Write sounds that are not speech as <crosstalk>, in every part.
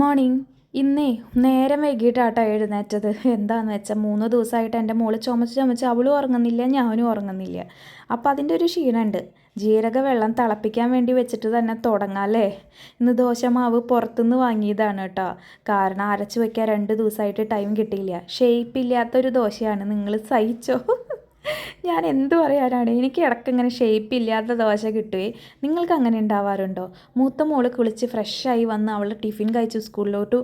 Morning. ഇന്നേ നേരം വൈകിട്ടാട്ടോ എഴുന്നേറ്റത്. എന്താണെന്ന് വെച്ചാൽ മൂന്ന് ദിവസമായിട്ട് എന്റെ മോൾ ചുമച്ച് ചുമച്ച് അവളും ഉറങ്ങുന്നില്ല ഞാനും ഉറങ്ങുന്നില്ല. അപ്പോൾ അതിന്റെ ഒരു ക്ഷീണമുണ്ട് ജീരക വെള്ളം തിളപ്പിക്കാൻ വേണ്ടി വെച്ചിട്ട് തന്നെ തുടങ്ങാം അല്ലേ? ഇന്ന് ദോശമാവ് പുറത്തുനിന്ന് വാങ്ങിയതാണ് കേട്ടോ. കാരണം അരച്ച് വയ്ക്കാൻ രണ്ട് ദിവസമായിട്ട് ടൈം കിട്ടിയില്ല. ഷേപ്പ് ഷേപ്പില്ലാത്തൊരു ദോശയാണ്. നിങ്ങൾ സഹിച്ചോ? ഞാൻ എന്ത് പറയാനാണ്? എനിക്ക് ഇടയ്ക്ക് ഇങ്ങനെ ഷേപ്പ് ഇല്ലാത്ത ദോശ കിട്ടുവേ. നിങ്ങൾക്ക് അങ്ങനെ ഉണ്ടാവാറുണ്ടോ? മൂത്ത മോൾ കുളിച്ച് ഫ്രഷായി വന്ന് അവൾ ടിഫിൻ കഴിച്ച് സ്കൂളിലോട്ട്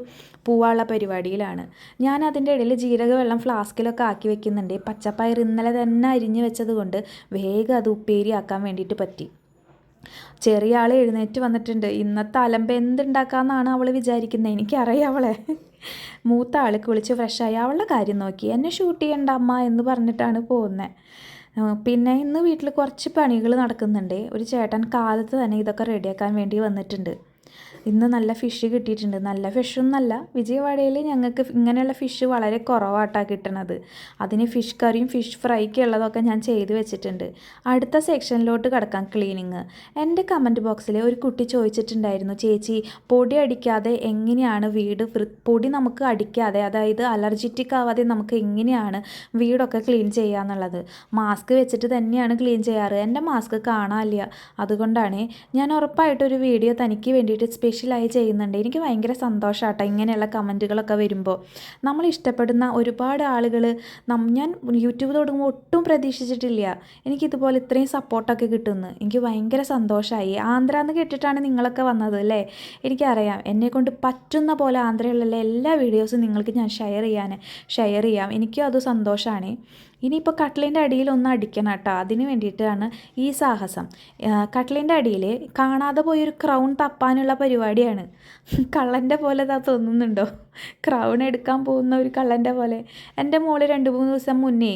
പോവാനുള്ള പരിപാടിയിലാണ്. ഞാൻ അതിന്റെ ഇടയിൽ ജീരകവെള്ളം ഫ്ലാസ്കിലൊക്കെ ആക്കി വെക്കുന്നുണ്ട്. പച്ചപ്പയർ ഇന്നലെ തന്നെ അരിഞ്ഞ് വെച്ചത് കൊണ്ട് വേഗം അത് ഉപ്പേരി ആക്കാൻ വേണ്ടിയിട്ട് പറ്റി. ചെറിയ ആൾ എഴുന്നേറ്റ് വന്നിട്ടുണ്ട്. ഇന്നത്തെ അലമ്പ് എന്തുണ്ടാക്കാമെന്നാണ് അവൾ വിചാരിക്കുന്നത്. എനിക്കറിയാം അവളെ. മൂത്ത ആൾ കുളിച്ച് ഫ്രഷായി അവളുടെ കാര്യം നോക്കി എന്നെ ഷൂട്ട് ചെയ്യണ്ട അമ്മ എന്ന് പറഞ്ഞിട്ടാണ് പോകുന്നത് പിന്നെ ഇന്ന് വീട്ടിൽ കുറച്ച് പണികൾ നടക്കുന്നുണ്ട്. ഒരു ചേട്ടൻ കാലത്ത് തന്നെ ഇതൊക്കെ റെഡിയാക്കാൻ വേണ്ടി വന്നിട്ടുണ്ട്. ഇന്ന് നല്ല ഫിഷ് കിട്ടിയിട്ടുണ്ട്. നല്ല ഫിഷൊന്നല്ല വിജയവാഡയിൽ ഞങ്ങൾക്ക് ഇങ്ങനെയുള്ള ഫിഷ് വളരെ കുറവായിട്ടാണ് കിട്ടണത്. അതിന് ഫിഷ് കറിയും ഫിഷ് ഫ്രൈക്ക് ഉള്ളതൊക്കെ ഞാൻ ചെയ്ത് വെച്ചിട്ടുണ്ട്. അടുത്ത സെക്ഷനിലോട്ട് കിടക്കാം ക്ലീനിങ് എന്റെ കമന്റ് ബോക്സിൽ ഒരു കുട്ടി ചോദിച്ചിട്ടുണ്ടായിരുന്നു ചേച്ചി പൊടി അടിക്കാതെ എങ്ങനെയാണ് വീട് പൊടി നമുക്ക് അടിക്കാതെ അതായത് അലർജിറ്റിക് ആവാതെ നമുക്ക് എങ്ങനെയാണ് വീടൊക്കെ ക്ലീൻ ചെയ്യാന്നുള്ളത്? മാസ്ക് വെച്ചിട്ട് തന്നെയാണ് ക്ലീൻ ചെയ്യാറ്. എന്റെ മാസ്ക് കാണാനില്ല അതുകൊണ്ടാണ് ഞാൻ ഉറപ്പായിട്ടൊരു വീഡിയോ തനിക്ക് വേണ്ടിയിട്ട് സ്പെഷ്യലായി ചെയ്യുന്നുണ്ട്. എനിക്ക് ഭയങ്കര സന്തോഷമാട്ടോ ഇങ്ങനെയുള്ള കമന്റുകളൊക്കെ വരുമ്പോൾ. നമ്മൾ ഇഷ്ടപ്പെടുന്ന ഒരുപാട് ആളുകൾ ഞാൻ യൂട്യൂബ് തുടങ്ങുമ്പോൾ ഒട്ടും പ്രതീക്ഷിച്ചിട്ടില്ല. എനിക്കിതുപോലെ ഇത്രയും സപ്പോർട്ടൊക്കെ കിട്ടുന്നു. എനിക്ക് ഭയങ്കര സന്തോഷമായി ആന്ധ്ര എന്ന് കേട്ടിട്ടാണ് നിങ്ങളൊക്കെ വന്നത് അല്ലേ? എനിക്കറിയാം. എന്നെക്കൊണ്ട് പറ്റുന്ന പോലെ ആന്ധ്രയിലുള്ള എല്ലാ വീഡിയോസും നിങ്ങൾക്ക് ഞാൻ ഷെയർ ചെയ്യാൻ ഷെയർ ചെയ്യാം. എനിക്കും അത് സന്തോഷമാണ് ഇനിയിപ്പോൾ കട്ട്ലിന്റെ അടിയിൽ ഒന്ന് അടിക്കണം കേട്ടോ. അതിന് വേണ്ടിയിട്ടാണ് ഈ സാഹസം. കട്ട്ലിന്റെ അടിയിൽ കാണാതെ പോയൊരു ക്രൗൺ തപ്പാനുള്ള പരിപാടിയാണ്. കള്ളന്റെ പോലെ താ തോന്നുന്നുണ്ടോ? ക്രൗൺ എടുക്കാൻ പോകുന്ന ഒരു കള്ളന്റെ പോലെ. എന്റെ മോൾ രണ്ട് മൂന്ന് ദിവസം മുന്നേ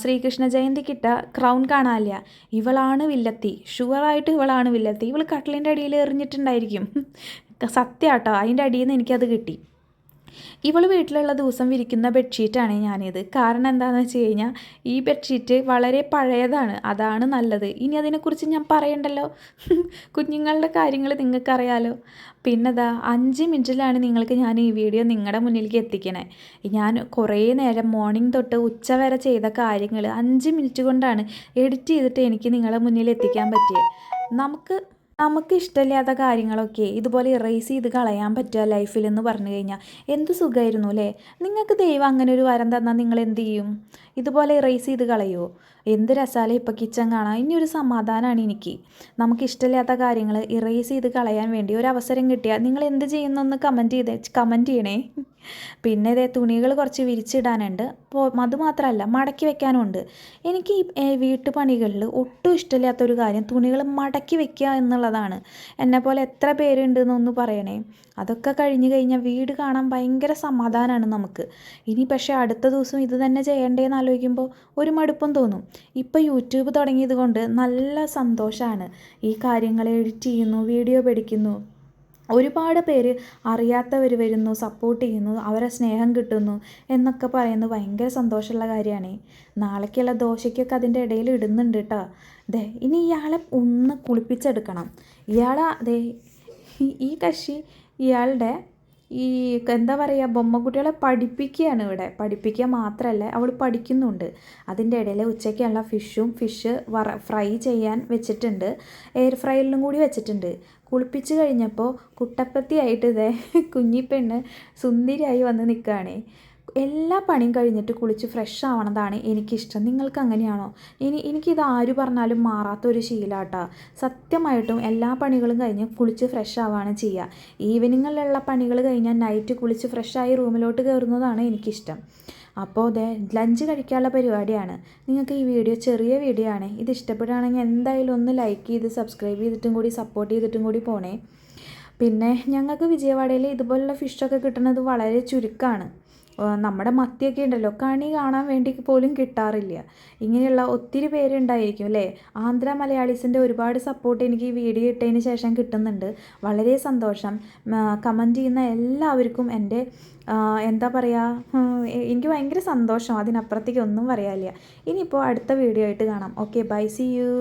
ശ്രീകൃഷ്ണ ജയന്തിക്കിട്ട ക്രൗൺ കാണാനില്ല. ഇവളാണ് വില്ലത്തി. ഷുവറായിട്ട് ഇവളാണ് വില്ലത്തി. ഇവൾ കട്ട്ലിന്റെ അടിയിൽ എറിഞ്ഞിട്ടുണ്ടായിരിക്കും. സത്യമാട്ടോ അതിന്റെ അടിയിൽ നിന്ന് എനിക്കത് കിട്ടി. ഇവൾ വീട്ടിലുള്ള ദിവസം വിരിക്കുന്ന ബെഡ്ഷീറ്റാണ് ഞാനിത്. കാരണം എന്താണെന്ന് വെച്ച് കഴിഞ്ഞാൽ ഈ ബെഡ്ഷീറ്റ് വളരെ പഴയതാണ്. അതാണ് നല്ലത്. ഇനി അതിനെക്കുറിച്ച് ഞാൻ പറയണ്ടല്ലോ? <laughs> കുഞ്ഞുങ്ങളുടെ കാര്യങ്ങൾ നിങ്ങൾക്കറിയാലോ. പിന്നെ ദാ അഞ്ച് മിനിറ്റിലാണ് നിങ്ങൾക്ക് ഞാൻ ഈ വീഡിയോ നിങ്ങളുടെ മുന്നിലേക്ക് എത്തിക്കണേ. ഞാൻ കുറേ നേരം മോർണിംഗ് തൊട്ട് ഉച്ച വരെ ചെയ്ത കാര്യങ്ങൾ അഞ്ച് മിനിറ്റ് കൊണ്ടാണ് എഡിറ്റ് ചെയ്തിട്ട് എനിക്ക് നിങ്ങളുടെ മുന്നിൽ എത്തിക്കാൻ പറ്റിയത് നമുക്ക് നമുക്ക് ഇഷ്ടമില്ലാത്ത കാര്യങ്ങളൊക്കെ ഇതുപോലെ ഇറേസ് ചെയ്ത് കളയാൻ പറ്റുക ലൈഫിൽ എന്ന് പറഞ്ഞു കഴിഞ്ഞാൽ. എന്ത് സുഖമായിരുന്നു അല്ലേ? നിങ്ങൾക്ക് ദൈവം അങ്ങനെ ഒരു വരം തന്നാൽ നിങ്ങൾ എന്ത് ചെയ്യും? ഇതുപോലെ ഇറേസ് ചെയ്ത് കളയുമോ എന്ത് രസാലേ ഇപ്പം കിച്ചൺ കാണാം ഇനി ഒരു സമാധാനമാണ് എനിക്ക്. നമുക്ക് ഇഷ്ടമില്ലാത്ത കാര്യങ്ങൾ ഇറേസ് ചെയ്ത് കളയാൻ വേണ്ടി ഒരു അവസരം കിട്ടിയാൽ നിങ്ങൾ എന്ത് ചെയ്യുന്നൊന്ന് കമന്റ് ചെയ്ത് കമന്റ് ചെയ്യണേ. പിന്നെ ഇതേ തുണികൾ കുറച്ച് വിരിച്ചിടാനുണ്ട്. അപ്പോൾ അതുമാത്രമല്ല മടക്കി വെക്കാനുമുണ്ട്. എനിക്ക് ഈ വീട്ടുപണികളിൽ ഒട്ടും ഇഷ്ടമില്ലാത്തൊരു കാര്യം തുണികൾ മടക്കി വെക്കുക എന്നുള്ളതാണ്. എന്നെപ്പോലെ എത്ര പേരുണ്ട് പേരുണ്ടെന്നൊന്ന് പറയണേ. അതൊക്കെ കഴിഞ്ഞ് കഴിഞ്ഞാൽ വീട് കാണാൻ ഭയങ്കര സമാധാനമാണ് നമുക്ക്. ഇനി പക്ഷേ അടുത്ത ദിവസം ഇത് തന്നെ ചെയ്യണ്ടേന്ന് ആലോചിക്കുമ്പോൾ ഒരു മടുപ്പും തോന്നും. ഇപ്പോൾ യൂട്യൂബ് തുടങ്ങിയത് കൊണ്ട് നല്ല സന്തോഷമാണ് ഈ കാര്യങ്ങൾ എഡിറ്റ് ചെയ്യുന്നു വീഡിയോ പഠിക്കുന്നു. ഒരുപാട് പേര് അറിയാത്തവർ വരുന്നു സപ്പോർട്ട് ചെയ്യുന്നു അവരെ സ്നേഹം കിട്ടുന്നു എന്നൊക്കെ പറയുന്നത് ഭയങ്കര സന്തോഷമുള്ള കാര്യമാണ്. നാളേക്കുള്ള ദോശയ്ക്കൊക്കെ അതിന്റെ ഇടയിൽ ഇടുന്നുണ്ട് കേട്ടോ ദേ ഇനി ഇയാളെ ഒന്ന് കുളിപ്പിച്ചെടുക്കണം. ഇയാളെ അതെ ഈ കക്ഷി ഇയാളുടെ ഈ എന്താ പറയുക ബൊമ്മക്കുട്ടികളെ പഠിപ്പിക്കുകയാണ് ഇവിടെ. പഠിപ്പിക്കുക മാത്രമല്ല അവൾ പഠിക്കുന്നുണ്ട്. അതിന്റെ ഇടയിൽ ഉച്ചയ്ക്കുള്ള ഫിഷും ഫിഷ് വറ ഫ്രൈ ചെയ്യാൻ വെച്ചിട്ടുണ്ട്. എയർ ഫ്രൈയിലും കൂടി വെച്ചിട്ടുണ്ട്. കുളിപ്പിച്ച് കഴിഞ്ഞപ്പോൾ കുട്ടപ്പത്തിയായിട്ട് ഇതേ കുഞ്ഞിപ്പെണ്ണ് സുന്ദരിയായി വന്ന് നിൽക്കുകയാണേ എല്ലാ പണിയും കഴിഞ്ഞിട്ട് കുളിച്ച് ഫ്രഷ് ആവണതാണ് എനിക്കിഷ്ടം. നിങ്ങൾക്ക് അങ്ങനെയാണോ ഇനി എനിക്കിത് ആര് പറഞ്ഞാലും മാറാത്ത ഒരു ശീലാട്ടാ. സത്യമായിട്ടും എല്ലാ പണികളും കഴിഞ്ഞ് കുളിച്ച് ഫ്രഷ് ആവുകയാണ് ചെയ്യുക ഈവനിങ്ങിലുള്ള പണികൾ കഴിഞ്ഞാൽ നൈറ്റ് കുളിച്ച് ഫ്രഷായി റൂമിലോട്ട് കയറുന്നതാണ് എനിക്കിഷ്ടം. അപ്പോൾ അതെ ലഞ്ച് കഴിക്കാനുള്ള പരിപാടിയാണ്. നിങ്ങൾക്ക് ഈ വീഡിയോ ചെറിയ വീഡിയോ ആണ്. ഇത് ഇഷ്ടപ്പെടുകയാണെങ്കിൽ എന്തായാലും ഒന്ന് ലൈക്ക് ചെയ്ത് സബ്സ്ക്രൈബ് ചെയ്തിട്ടും കൂടി സപ്പോർട്ട് ചെയ്തിട്ടും കൂടി പോണേ. പിന്നെ ഞങ്ങൾക്ക് വിജയവാഡയിൽ ഇതുപോലുള്ള ഫിഷൊക്കെ കിട്ടുന്നത് വളരെ ചുരുക്കമാണ് നമ്മുടെ മത്തിയൊക്കെ ഉണ്ടല്ലോ കണി കാണാൻ വേണ്ടി പോലും കിട്ടാറില്ല. ഇങ്ങനെയുള്ള ഒത്തിരി പേരുണ്ടായിരിക്കും അല്ലേ? ആന്ധ്ര മലയാളീസിന്റെ ഒരുപാട് സപ്പോർട്ട് എനിക്ക് ഈ വീഡിയോ ഇട്ടതിന് ശേഷം കിട്ടുന്നുണ്ട്. വളരെ സന്തോഷം. കമന്റ് ചെയ്യുന്ന എല്ലാവർക്കും എന്റെ എന്താ പറയുക എനിക്ക് ഭയങ്കര സന്തോഷം. അതിനപ്പുറത്തേക്ക് ഒന്നും പറയാനില്ല. ഇനിയിപ്പോൾ അടുത്ത വീഡിയോ ആയിട്ട് കാണാം. Okay bye C U